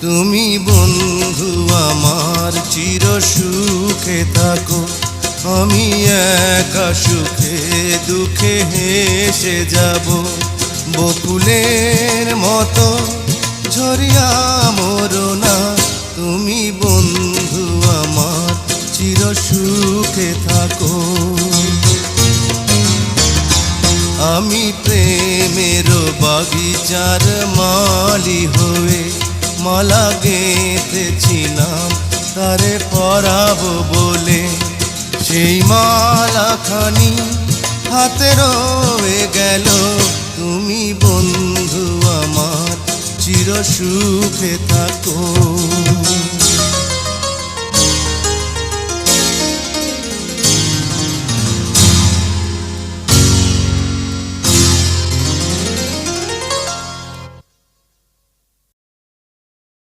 তুমি বন্ধু আমার, চির সুখে থাকো। আমি একা সুখে, দুঃখে হেসে যাব। বকুলের মতো ঝরিয়া মরো না। তুমি বন্ধু আমার, চির সুখে থাকো। আমি প্রেমের বাগিচার মালি মালা গেঁথেছিলাম, তারে পরাব বলে। সেই মালাখানি হাতে রয়ে গেল। তুমি বন্ধু আমার, চির সুখে থাকো।